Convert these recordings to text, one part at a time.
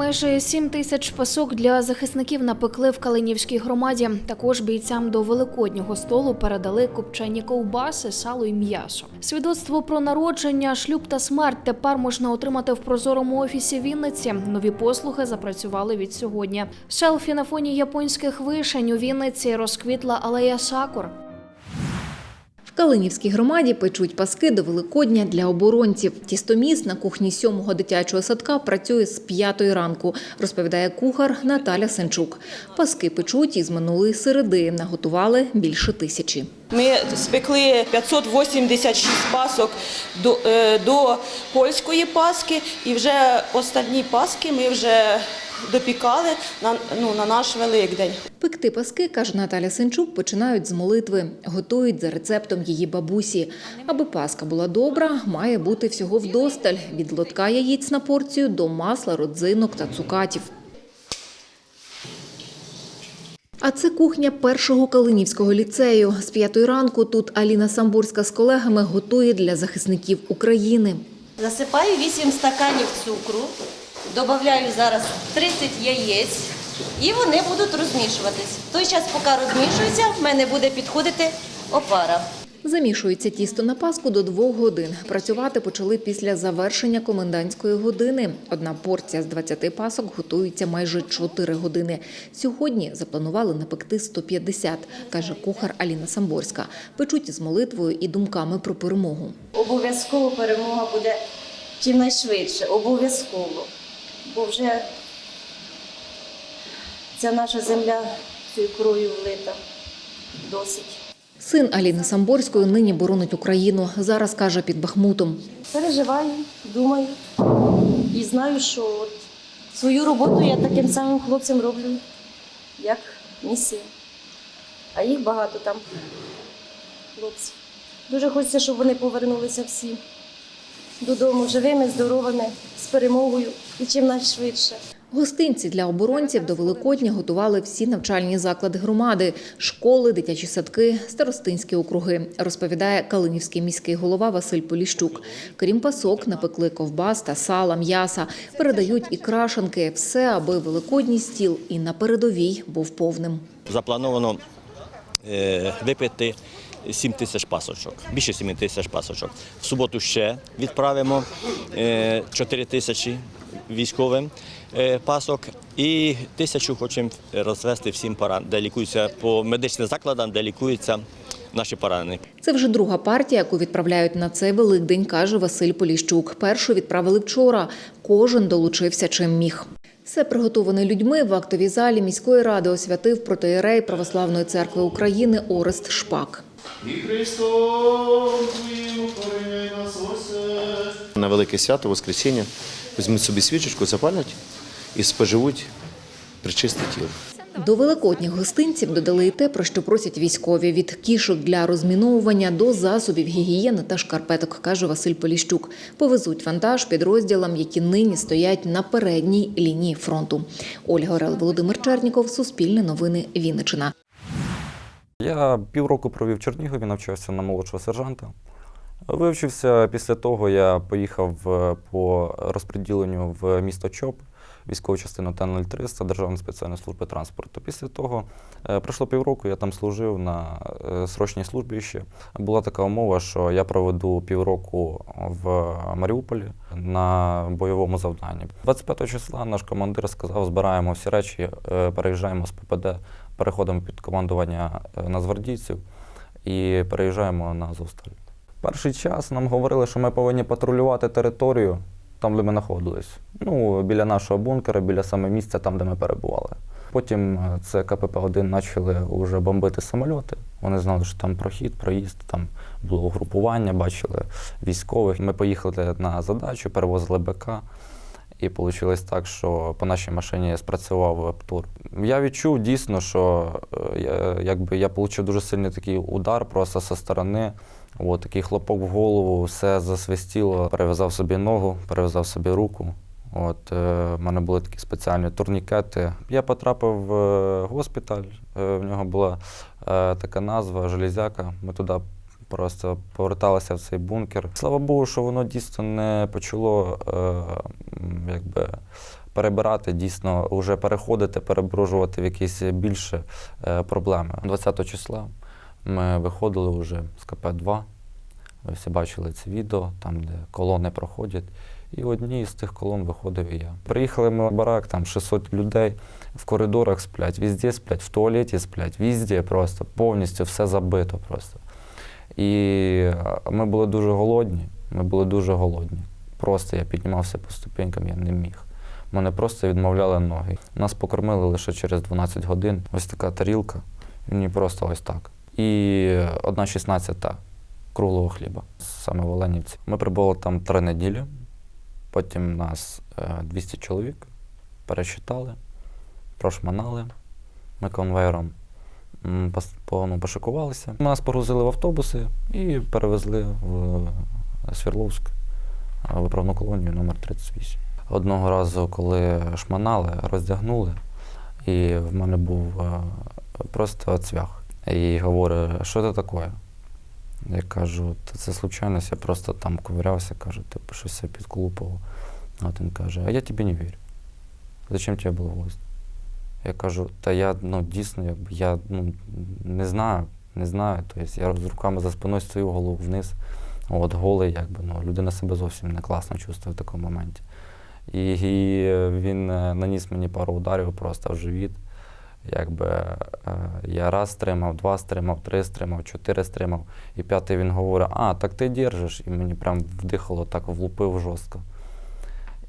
Майже 7 тисяч пасок для захисників напекли в Калинівській громаді. Також бійцям до великоднього столу передали копчені ковбаси, сало і м'ясо. Свідоцтво про народження, шлюб та смерть тепер можна отримати в прозорому офісі Вінниці. Нові послуги запрацювали від сьогодні. Селфі на фоні японських вишень у Вінниці розквітла алея сакур. В Калинівській громаді печуть паски до Великодня для оборонців. Тістоміс на кухні сьомого дитячого садка працює з п'ятої ранку, розповідає кухар Наталя Сенчук. Паски печуть із минулої середи. Наготували більше тисячі. Ми спекли 586 пасок до, е, до польської паски, і вже останні паски ми вже допікали на, ну, на наш Великдень. Пекти паски, каже Наталя Сенчук, починають з молитви. Готують за рецептом її бабусі. Аби паска була добра, має бути всього вдосталь – від лотка яєць на порцію до масла, родзинок та цукатів. А це кухня першого Калинівського ліцею. З п'ятої ранку тут Аліна Самбурська з колегами готує для захисників України. Засипаю 8 стаканів цукру, додаю зараз 30 яєць і вони будуть розмішуватись. В той час, поки розмішуються, в мене буде підходити опара. Замішується тісто на паску до двох годин. Працювати почали після завершення комендантської години. Одна порція з 20 пасок готується майже 4 години. Сьогодні запланували напекти 150, каже кухар Аліна Самборська. Печуть з молитвою і думками про перемогу. Обов'язково перемога буде чим найшвидше, обов'язково. Бо вже ця наша земля цією кров'ю влита досить. Син Аліни Самборської нині боронить Україну. Зараз каже під Бахмутом. Переживаю, думаю і знаю, що от свою роботу я таким самим хлопцям роблю, як місія. А їх багато там хлопців. Дуже хочеться, щоб вони повернулися всі додому живими, здоровими, з перемогою і чим найшвидше. Гостинці для оборонців до Великодня готували всі навчальні заклади громади, школи, дитячі садки, старостинські округи, розповідає Калинівський міський голова Василь Поліщук. Крім пасок, напекли ковбас та сала, м'яса, передають і крашанки. Все, аби великодній стіл і на передовій був повним. заплановано е, випити 7 тисяч пасочок, більше 7 тисяч пасочок. В суботу ще відправимо е, 4 тисячі військовим е, пасок і тисячу хочемо розвести всім паран, де лікуються по медичним закладам, де лікуються наші поранені. Це вже друга партія, яку відправляють на цей Великдень, каже Василь Поліщук. Першу відправили вчора. Кожен долучився чим міг. Все приготоване людьми в актовій залі міської ради освятив протоєрей Православної церкви України Орест Шпак. І Христом Твоїм укоряй нас осе. На велике свято Воскресіння візьмуть собі свічечку, запалять і споживуть причисте тіло. До великодніх гостинців додали і те, про що просять військові – від кішок для розміновування до засобів гігієни та шкарпеток, каже Василь Поліщук. Повезуть вантаж підрозділам, які нині стоять на передній лінії фронту. Ольга Орел, Володимир Черніков, Суспільне новини, Вінниччина. Я півроку провів в Чернігові, навчався на молодшого сержанта. Вивчився після того, я поїхав е, по розподіленню в місто ЧОП, військову частину Т-0300 Державної спеціальної служби транспорту. Після того е, пройшло півроку, я там служив на е, срочній службі ще. Була така умова, що я проведу півроку в Маріуполі на бойовому завданні. 25 числа наш командир сказав, збираємо всі речі, переїжджаємо з ППД, переходимо під командування е, нацгвардійців і переїжджаємо на Азовсталь. Перший час нам говорили, що ми повинні патрулювати територію там, де ми знаходились. Ну, біля нашого бункера, біля саме місця, там, де ми перебували. Потім е, це КПП-1 почали вже бомбити самольоти. Вони знали, що там прохід, проїзд, там було угрупування, бачили військових. Ми поїхали на задачу, перевозили БК. І вийшло так, що по нашій машині спрацював ПТУР. Я відчув дійсно, що е, я, якби я отримав дуже сильний такий удар просто зі сторони. От, такий хлопок в голову, все засвистіло. Перев'язав собі ногу, перев'язав собі руку. От, е, в мене були такі спеціальні турнікети. Я потрапив в е, госпіталь, в нього була така назва Железяка. Ми туди просто поверталися в цей бункер. Слава Богу, що воно дійсно не почало якби, перебирати, дійсно вже переходити, переброжувати в якісь більше е, проблеми. 20 числа ми виходили вже з КП-2. Ви всі бачили це відео, там, де колони проходять. І одні з тих колон виходив і я. Приїхали ми в барак, там 600 людей в коридорах сплять, везде сплять, в туалеті сплять, везде просто, повністю все забито просто. І е, ми були дуже голодні, ми були дуже голодні. Просто я піднімався по ступенькам, я не міг. Мене просто відмовляли ноги. Нас покормили лише через 12 годин. Ось така тарілка, мені просто ось так. І одна шістнадцята круглого хліба, саме в Оленівці. Ми прибули там три неділі, потім нас е, 200 чоловік пересчитали, прошманали. Ми конвейером ну, пошикувалися. Нас погрузили в автобуси і перевезли в Свірловськ, е, виправну колонію номер 38. Одного разу, коли шманали, роздягнули, і в мене був е, просто цвях. І говорю, що це таке? Я кажу, це случайність, я просто там ковирявся, кажу, типу, щось я підклупав. А він каже, а я тобі не вірю. Зачем тебе було влазити? Я кажу, та я ну, дійсно, якби, я ну, не знаю, не знаю. Тобто я з руками за спиною стою, голову вниз. От, голий, якби, ну, людина себе зовсім не класно чувствує в такому моменті. І, і він е, наніс мені пару ударів просто в живіт. Якби е, я раз стримав, два стримав, три стримав, чотири стримав. І п'ятий він говорить, а, так ти держиш. І мені прям вдихало, так влупив жорстко.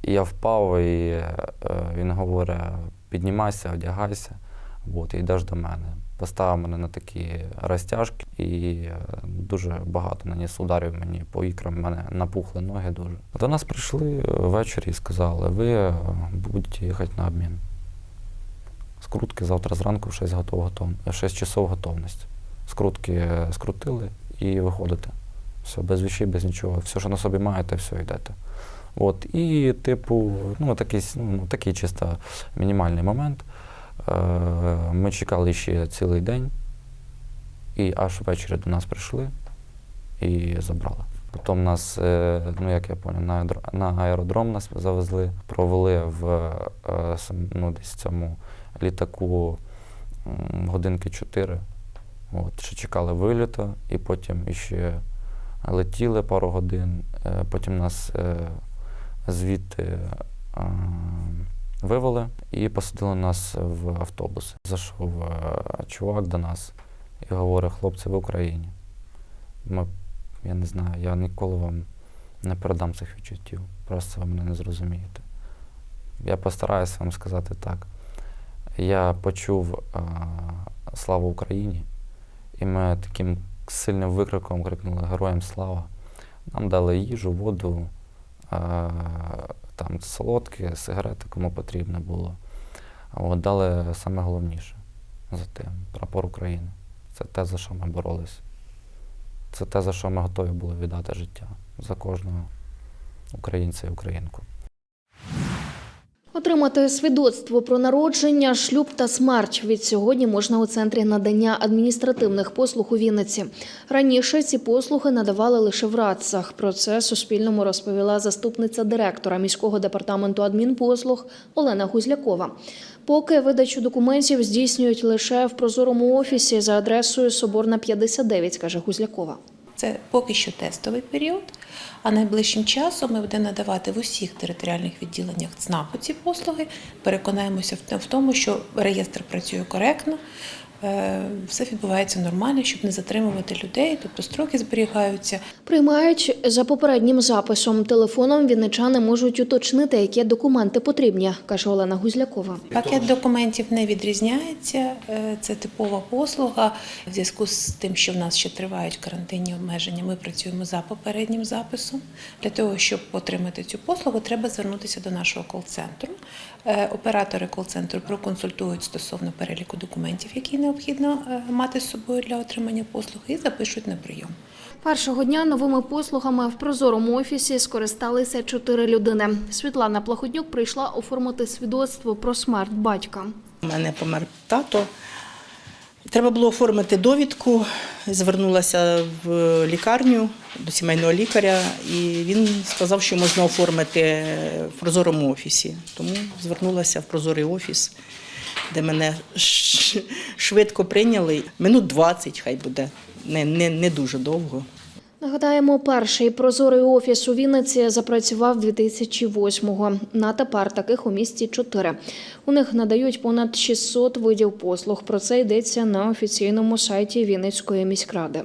І я впав, і е, він говорить, піднімайся, одягайся, от, і йдеш до мене. Поставив мене на такі розтяжки і е, дуже багато наніс ударів мені по ікрам, мене напухли ноги дуже. До нас прийшли е, ввечері і сказали, ви е, будете їхати на обмін. Скрутки завтра зранку в 6, готов, готов, 6 часов готовність. Скрутки скрутили і виходите. Все, без вещей, без нічого. Все, що на собі маєте, все йдете. От, і, типу, ну, такий, ну, такий чисто мінімальний момент. Е, Ми чекали ще цілий день, і аж ввечері до нас прийшли і забрали. Потім нас, е, ну як я поняв, на аеродр- на аеродром нас завезли, провели в е, ну, десь цьому літаку годинки чотири. От, ще чекали виліту, і потім іще летіли пару годин, потім нас звідти вивели і посадили нас в автобус. Зайшов е, чувак до нас і говорить, хлопці, в Україні. Ми, я не знаю, я ніколи вам не передам цих відчуттів. Просто ви мене не зрозумієте. Я постараюся вам сказати так. Я почув е, славу Україні, і ми таким сильним викриком крикнули Героям слава. Нам дали їжу, воду, е, там солодкі, сигарети, кому потрібно було. От дали саме головніше за тим прапор України. Це те, за що ми боролися. Це те, за що ми готові були віддати життя за кожного українця і українку. Отримати свідоцтво про народження, шлюб та смерть від сьогодні можна у центрі надання адміністративних послуг у Вінниці. Раніше ці послуги надавали лише в РАЦах. Про це Суспільному розповіла заступниця директора міського департаменту адмінпослуг Олена Гузлякова. Поки видачу документів здійснюють лише в прозорому офісі за адресою Соборна 59, каже Гузлякова. Це поки що тестовий період, а найближчим часом ми будемо надавати в усіх територіальних відділеннях ЦНАПу ці послуги. Переконаємося в тому, що реєстр працює коректно, все відбувається нормально, щоб не затримувати людей, тобто строки зберігаються. Приймають за попереднім записом. Телефоном вінничани можуть уточнити, які документи потрібні, каже Олена Гузлякова. Пакет документів не відрізняється. е, Це типова послуга. В зв'язку з тим, що в нас ще тривають карантинні обмеження, ми працюємо за попереднім записом. Для того, щоб отримати цю послугу, треба звернутися до нашого кол-центру. Е, Оператори кол-центру проконсультують стосовно переліку документів, які необхідно е, мати з собою для отримання послуг, і запишуть на прийом. Першого дня новими послугами в прозорому офісі скористалися чотири людини. Світлана Плахотнюк прийшла оформити свідоцтво про смерть батька. У мене помер тато Треба було оформити довідку, звернулася в лікарню до сімейного лікаря, і він сказав, що можна оформити в прозорому офісі. Тому звернулася в прозорий офіс, де мене швидко прийняли. Минут 20 хай буде, не, не, не дуже довго. Нагадаємо, перший прозорий офіс у Вінниці запрацював 2008-го. На тепер таких у місті чотири. У них надають понад 600 видів послуг. Про це йдеться на офіційному сайті Вінницької міськради.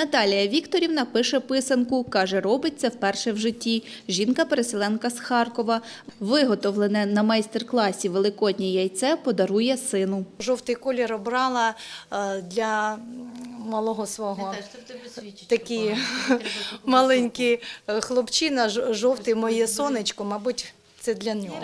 Наталія Вікторівна пише писанку, каже, робить це вперше в житті. Жінка-переселенка з Харкова. Виготовлене на майстер-класі великоднє яйце подарує сину. Жовтий колір обрала е, для малого свого. Такий маленький е, хлопчина, ж- жовтий моє сонечко, мабуть. Це для нього.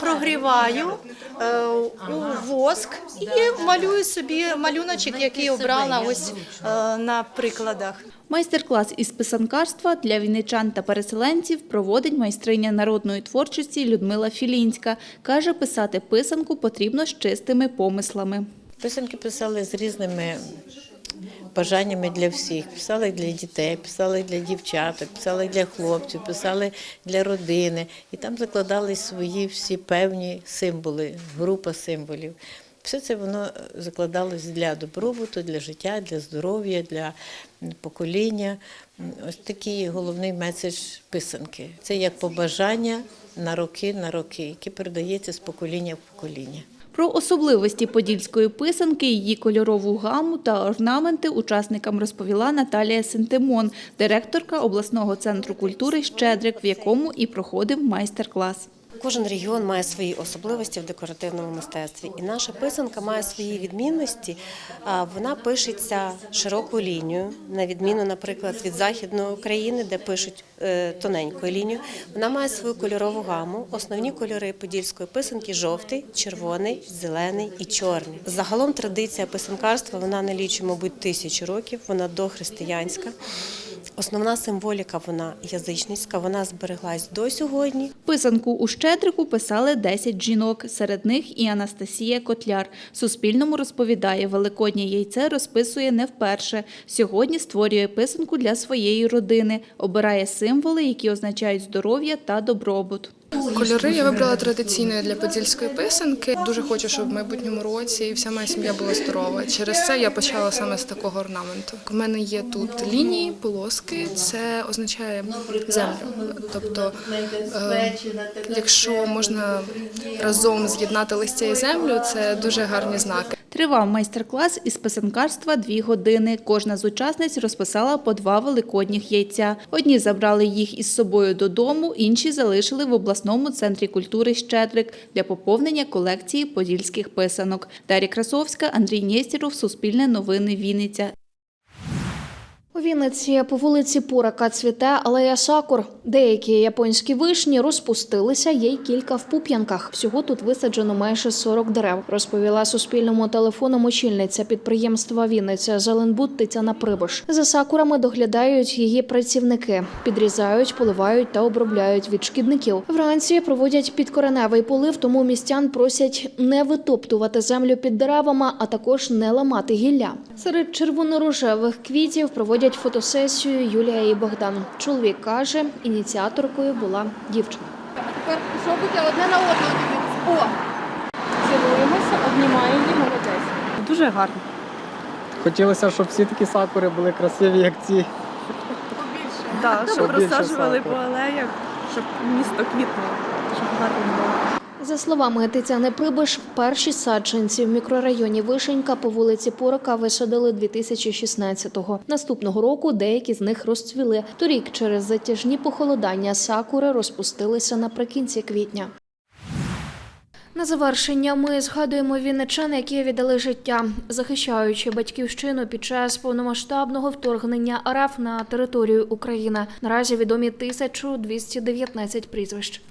Прогріваю е, у воск і малюю собі малюночок, який обрала ось е, на прикладах. Майстер-клас із писанкарства для вінничан та переселенців проводить майстриня народної творчості Людмила Філінська. Каже, писати писанку потрібно з чистими помислами. Писанки писали з різними бажаннями для всіх. Писали для дітей, писали для дівчаток, писали для хлопців, писали для родини. І там закладали свої всі певні символи, група символів. Все це воно закладалось для добробуту, для життя, для здоров'я, для покоління. Ось такий головний меседж писанки. Це як побажання на роки, на роки, яке передається з покоління в покоління. Про особливості подільської писанки, її кольорову гаму та орнаменти учасникам розповіла Наталія Сентимон, директорка обласного центру культури Щедрик, в якому і проходив майстер-клас. Кожен регіон має свої особливості в декоративному мистецтві, і наша писанка має свої відмінності. Вона пишеться широкою лінією, на відміну, наприклад, від західної України, де пишуть е, тоненькою лінією. Вона має свою кольорову гаму. Основні кольори подільської писанки жовтий, червоний, зелений і чорний. Загалом традиція писанкарства вона налічує, мабуть, тисячу років. Вона дохристиянська. Основна символіка вона язичницька, вона збереглась до сьогодні. Писанку у Щедрику писали 10 жінок, серед них і Анастасія Котляр. Суспільному розповідає, великоднє яйце розписує не вперше. Сьогодні створює писанку для своєї родини, обирає символи, які означають здоров'я та добробут. Кольори я вибрала традиційної для подільської писанки. Дуже хочу, щоб в майбутньому році вся моя сім'я була здорова. Через це я почала саме з такого орнаменту. У мене є тут лінії, полоски. Це означає землю. Тобто, е, якщо можна разом з'єднати листя і землю, це дуже гарні знаки. Тривав майстер-клас із писанкарства дві години. Кожна з учасниць розписала по два великодніх яйця. Одні забрали їх із собою додому, інші залишили в обласному центрі культури Щедрик для поповнення колекції подільських писанок. Дар'я Красовська, Андрій Нєстіров, Суспільне новини, Вінниця. У Вінниці по вулиці Пурака цвіте алея сакур. Деякі японські вишні розпустилися, є й кілька в Пуп'янках. Всього тут висаджено майже 40 дерев, розповіла Суспільному телефоном очільниця підприємства Вінниця Зеленбуд Тетяна Прибуш. За сакурами доглядають її працівники, підрізають, поливають та обробляють від шкідників. Вранці проводять підкореневий полив, тому містян просять не витоптувати землю під деревами, а також не ламати гілля. Серед червоно-рожевих квітів проводять фотосесію Юлія і Богдан. Чоловік каже, ініціаторкою була дівчина. Тепер пробуйте одне на одного дивитися. О! Цілуємося, обнімаємо, молодець. Дуже гарно. Хотілося, щоб всі такі сакури були красиві, як ці. Так, щоб розсаджували по алеях, щоб місто квітнуло, щоб гарно було. За словами Тетяни Прибиш, перші саджанці в мікрорайоні Вишенька по вулиці Порока висадили 2016-го. Наступного року деякі з них розцвіли. Торік через затяжні похолодання сакури розпустилися наприкінці квітня. На завершення ми згадуємо вінничан, які віддали життя, захищаючи батьківщину під час повномасштабного вторгнення РФ на територію України. Наразі відомі 1219 прізвищ.